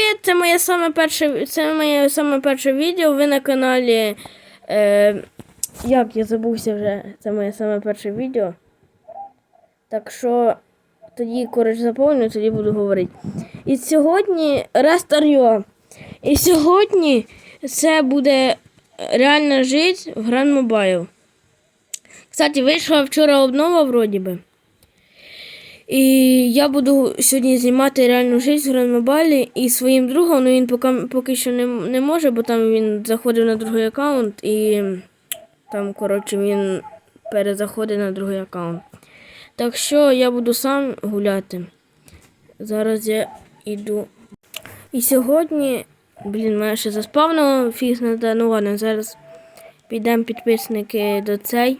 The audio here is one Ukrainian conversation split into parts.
привіт! Це моє саме перше, це моє саме перше відео. Ви на каналі. Е, як я забувся вже, це моє саме перше відео. Так що тоді, коротше, заповню, тоді буду говорити. І сьогодні Рестарйо. І сьогодні це буде реальна життя в Grand Mobile. Кстати, вийшла вчора обнова вроді би. І я буду сьогодні знімати реальну життя в Гранмобайлі і своїм другом, ну він поки, поки що не, не може, бо там він заходив на другий аккаунт і там, коротше, він перезаходить на другий аккаунт. Так що я буду сам гуляти. Зараз я йду. І сьогодні, блін, мене ще заспавнило фіг надо. Ну ладно, зараз підемо підписники до цей.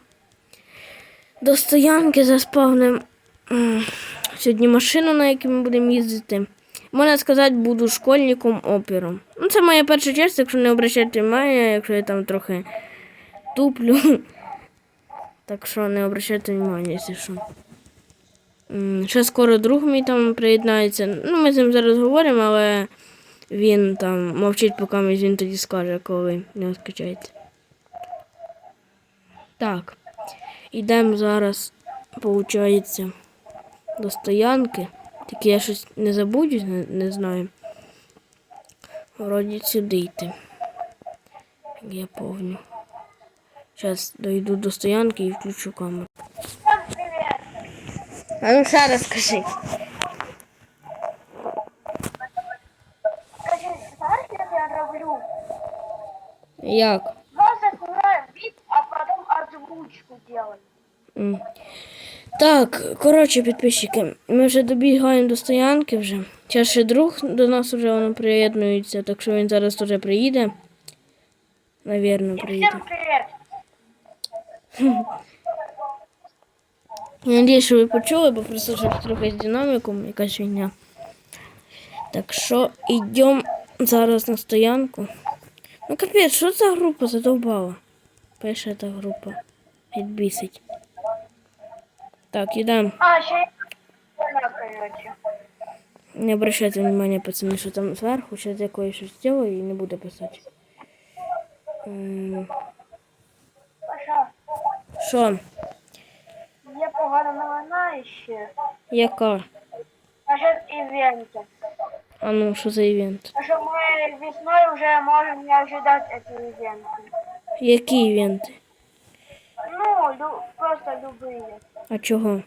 До стоянки заспавним. Сьогодні машину, на якій ми будемо їздити. Можна сказати, буду школьником опером. Ну, це моя перша честь, якщо не обращайте мене, якщо я там трохи туплю. Так що не обращайте внимання, якщо що. Ще скоро друг мій там приєднається. Ну, ми з ним зараз говоримо, але він там мовчить, поки він тоді скаже, коли не скачаєте. Так. Ідемо зараз, виходить, до стоянки. Тільки я щось не забудусь, не, не знаю. Вроді сюди йти. Я повню. Зараз дойду до стоянки і включу камеру. А ну ще раз скажи. Як? Просто снимаю вид, а потом озвучку делаю. М. Так, коротше, підписчики, ми вже добігаємо до стоянки вже. Зараз ще друг до нас вже воно приєднується, так що він зараз теж приїде. Навірно, приїде. Всем привет. Я надіюсь, що ви почули, бо просто вже трохи з динаміком якась війня. Так що йдемо зараз на стоянку. Ну капець, що за група задовбала? Пише та група. Геть бісить. Так, йдемо. А, еще короче. Не обращайте внимания, пацаны, что там сверху. Сейчас я кое-что сделаю и не буду писать. М, Паша, Що? є погана новина ще. Яка? Насчет ивента. А ну, що за івент? Потому что мы весной уже можем не ожидать этого ивента. Які івенти? Ну, лю- просто любые. А чого?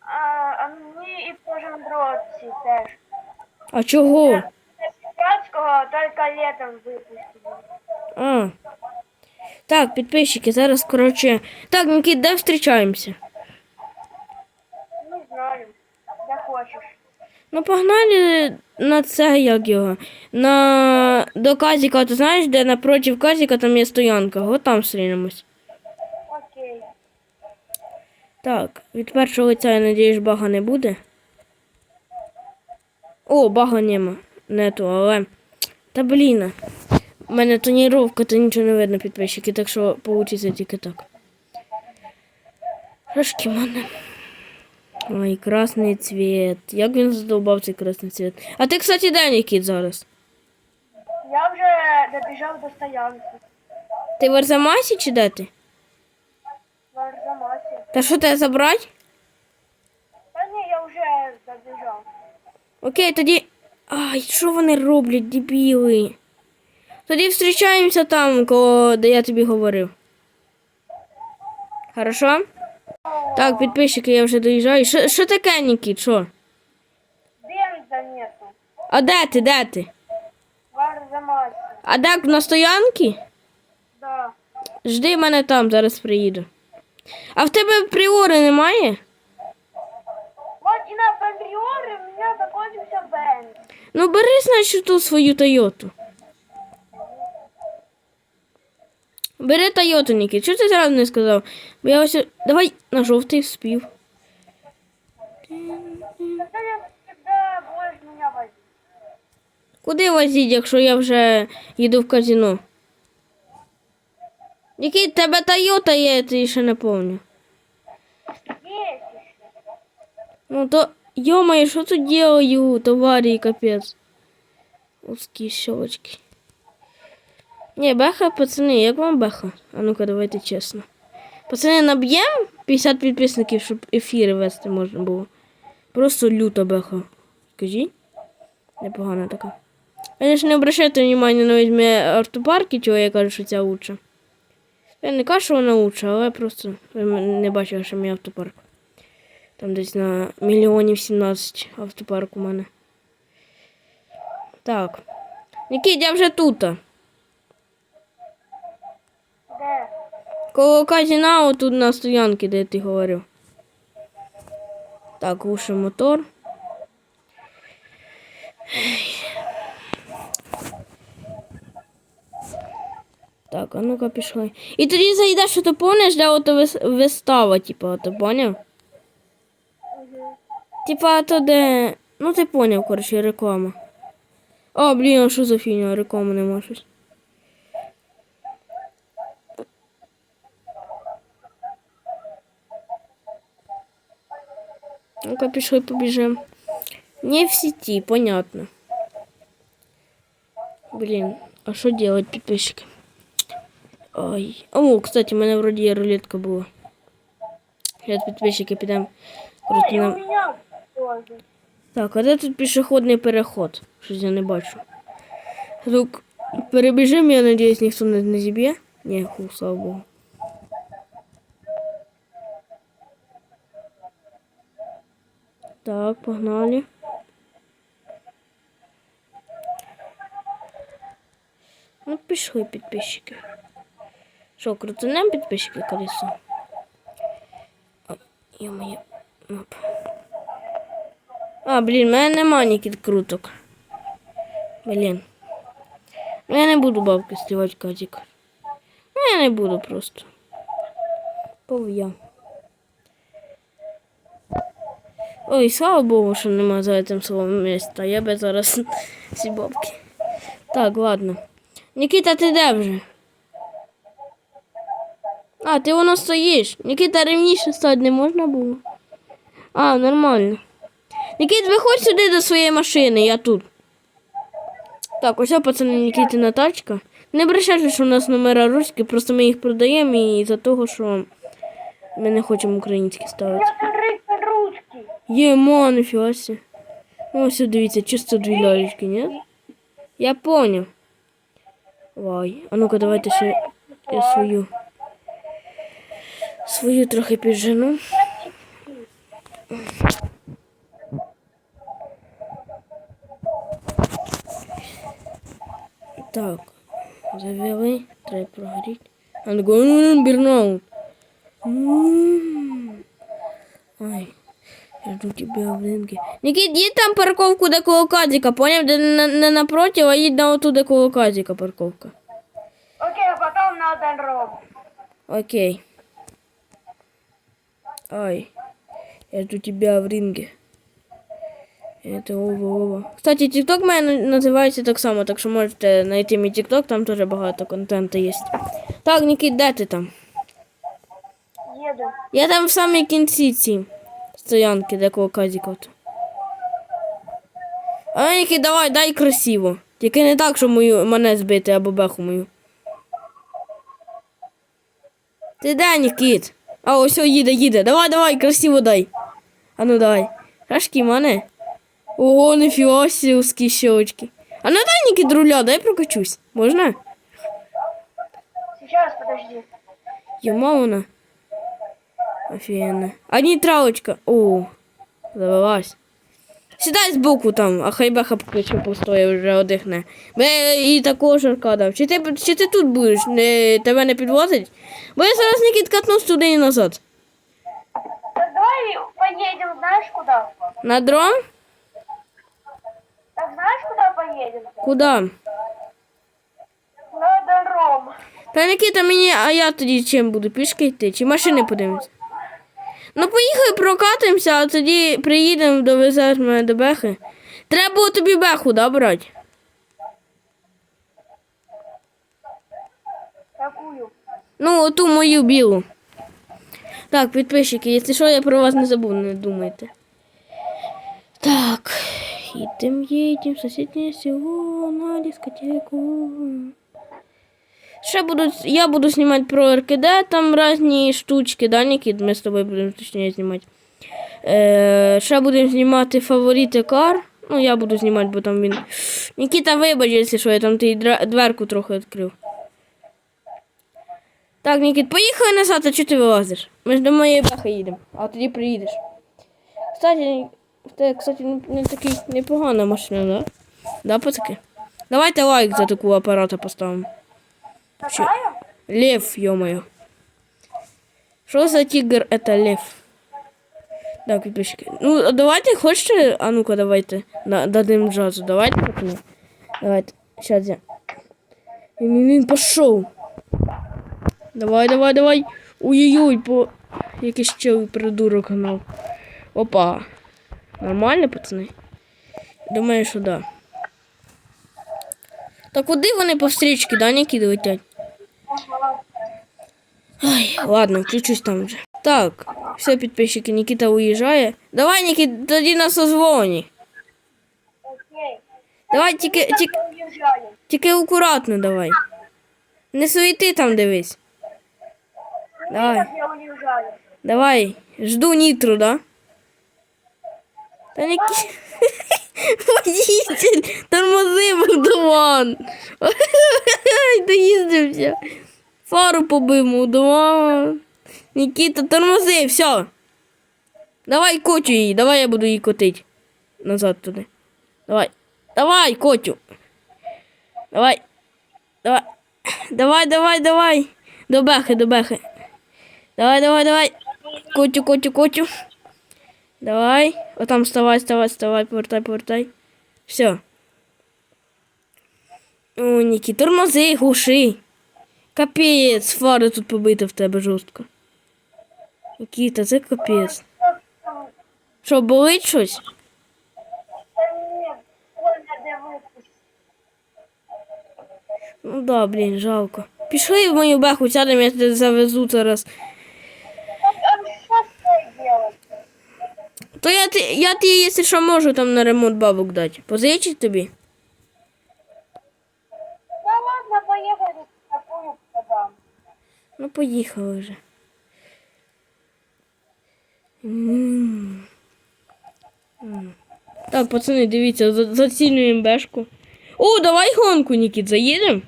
А, они и по жандроці теж. А чого? Пятского только летом выпустили. А. Так, підписчики, зараз, коротше. Так, Нікіт, де зустрічаємося? Не знаю, де хочеш. Ну, погнали на це, як його. На до Казіка, ти знаєш, де напротив Казіка там є стоянка. От там зустрінемось. Так, від першого лиця, я надіюсь, бага не буде. О, бага нема. Нету, але. Та блін. У мене тоніровка, то нічого не видно підписчики, так що получиться тільки так. Трошки мене. Ой, красний цвіт. Як він задовбав цей красний цвіт. А ти, кстати, де Нікіт зараз? Я вже добіжав до стоянки. Ти в Арзамасі чи де ти? Та що тебе забрати? Та ні, я вже добіжав. Окей, тоді. Ай, що вони роблять, дебіли? Тоді зустрічаємося там, коло, де я тобі говорив. Хорошо? Так, підписчики, я вже доїжджаю. Що, що таке, Нікіт? Що? Бенза нету. А де ти? Де ти? В А де на стоянці? Да. Жди мене там, зараз приїду. А в тебе пріори немає? Вот и на Пембриоре у меня закончился бенз. Ну бери, значить, ту свою Тойоту. Бери Тойоту, Нікіт. Чого ти зразу не сказав? Бо я ось. Давай на жовтий спів. Куди возіть, якщо я вже їду в казино? В тебе Тойота є, я ти ще не еще. Ну то Ё-моё, что тут делаю, товарищ, капец. Узкие щелочки. Не, беха, пацани, як вам беха? А ну-ка, давайте чесно. Пацани, наб'єм 50 підписників, щоб ефіри вести можна було. Просто люта беха. Скажіть? Непогана така. Конечно, не обращайте внимания на візьме автопарки, чого я кажу, що ця лучше. Я не кажу, що вона лучше, але просто не бачили, що мій автопарк. Там десь на мільйонів 17 автопарк у мене. Так. Нікіт, я вже тут. Де? Коло казіна отут на стоянці, де ти говорив. Так, глушим мотор. Так, а ну-ка пішли. І тоді зайдеш, що ти помниш, де ото вис- вистава, типу, ти поняв? Типа, то де. Ну ти поняв, коротше, реклама. О, блін, а що за фігня, реклама не можеш. Ну-ка, пішли побіжим. Не в сети, понятно. Блин, а что делать, подписчики? Ой. О, кстати, у мене вроді є рулетка була. Сейчас підписчики підемо. Теж. Так, а де тут пішохідний переход? Щось я не бачу. Тут перебіжимо, я надіюсь, ніхто не, не зіб'є. Ні, ху, слава Богу. Так, погнали. Ну, пішли підписчики. Що, крутанем підписчики колесо? А, блін, в мене нема ніяких круток. Блін. Ну, Я не буду бабки стрілати казик. Ну, я не буду просто. Пов'я. Ой, слава Богу, що нема за цим словом міста. Я би зараз всі бабки. Так, ладно. Нікіта, ти де вже? А, ти воно стоїш. Нікіта, рівніше стати не можна було. А, нормально. Нікіт, виходь сюди до своєї машини, я тут. Так, ось пацани Нікітина тачка. Не обращайте, що у нас номера руські, просто ми їх продаємо і за того, що ми не хочемо українські ставити. Є, ма, ніфіга сі. Ну, ось дивіться, чисто дві лялечки, ні? Я поняв. Вай. А ну-ка, давайте ще я свою. Свою трохи піджену. Так. Завели. Треба прогоріти. Ну, бірнаут. М. Ай. Я жду тебя в рынке. Никит, їдь там парковку до коло казика, поняв? Де не, напротив, а їдь на оту, де колоказика парковка. Окей, а потім на один ром. Окей. Ай. Я жду тебя в ринге. Это ова ова. Кстати, TikTok мене називається так само, так що можете знайти мій TikTok, там теж багато контенту є. Так, Нікіт, де ти там? Їду. Я там в самій кінці ці стоянки, де коло казіка. А Нікі, давай, дай красиво. Тільки не так, щоб мою, мене збити або беху мою. Ти де, Нікіт? А, ось о, їде, їде. Давай, давай, красиво дай. А ну давай. Рашки мане. Ого, ніфіга сі, узкі щелочки. А ну дай, Нікіт, руля, дай прокачусь. Можна? Сейчас, подожди. Йома вона. Офігенно. А нейтралочка. О, завелась. Сідай збоку там, а хай беха поки постоє вже одихне. Бо я і такого жарка дав. Чи ти, чи ти тут будеш? Не, тебе не підвозить? Бо я зараз Нікіт катнув туди і назад. Давай поедем, знаешь куда? На дрон? Так знаешь, куда поедем? Куда? На один. Та Нікіта мені, а я тоді чим буду? Пішки йти? Чи машини подивимось? Ну поїхали прокатимося, а тоді приїдемо, довезеш мене до бехи. Треба було тобі беху, да, брати? Какую? Ну, оту мою білу. Так, підписчики, якщо що, я про вас не забув, не думайте. Так, едем в соседнее село на дискотеку. Ще буду, я буду знімати про РКД, там різні штучки, да, Нікіт? Ми з тобою будемо точніше знімати. Е, ще будемо знімати фаворити кар. Ну, я буду знімати, бо там він. Нікіта, вибач, що, я там ти дверку трохи відкрив. Так, Нікіт, поїхали назад, а чого ти вилазиш? Ми ж до моєї бахи їдемо, а тоді приїдеш. Кстати, це, кстати, не, не такий непогана машина, да? Да, пацаки? Давайте лайк за таку апарата поставимо. Че? Лев, ё-моё. Что за тигр? Это лев. Так, підписчики. Ну, а давайте, хочете? А ну-ка, давайте. Да, дадим джазу. Давайте, пацаны. Давайте. Сейчас я. Він, він пошел. Давай, давай, давай. Ой-ой-ой, по... Якийсь чел придурок гнав. Опа. Нормально, пацани? Думаю, що да. Так куди вони по встрічці, да, Нікіти летять? Ай, ладно, включусь там вже. Так, все, підписчики, Нікіта уїжджає. Давай, Нікіт, тоді на созвоні. Окей. Давай, тільки, тільки, тільки акуратно давай. Не суети там дивись. Давай, давай. Жду нітро, да? Та Нікі... Водитель, тормози, Молдаван. Доїздився. Фару побив, Молдаван. Нікіта, тормози, все. Давай котю її, давай я буду її котити. Назад туди. Давай. Давай, котю. Давай. Давай. Давай, давай, давай. До бехи, до бехи. Давай, давай, давай. Котю, котю, котю. Давай. Отам вставай, вставай, вставай, повертай, повертай. Все. О, Нікі, тормози, глуши. Капець, фари тут побита в тебе жорстко. Нікіта, це капець. Що, болить щось? Ну да, блін, жалко. Пішли в мою беху, сядемо, я тебе завезу зараз. А что с ней делать? То я, я тобі, якщо що, можу там на ремонт бабок дати. Позичить тобі? Да ладно, поехали. Такую подам. Ну, поїхали вже. М. М. Так, пацани, дивіться, за- зацінюємо бешку. О, давай гонку, Нікіт, заїдемо.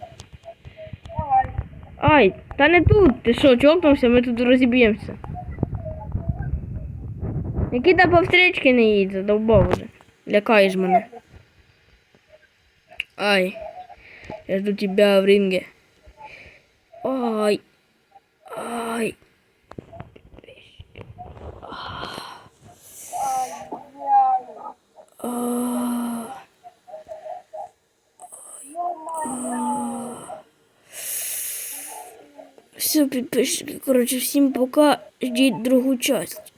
Давай. Ай, та не тут. Ти що, чокнувся, ми тут розіб'ємося. Нікіта по встрічки не їдь, задовбав уже. Лякаєш мене. Ай. Я жду тебя в ринге. Ай. Ай. Ай-яй. А. Все, підписчики, коротше, всім пока. Ждіть другу часть.